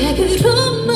내게로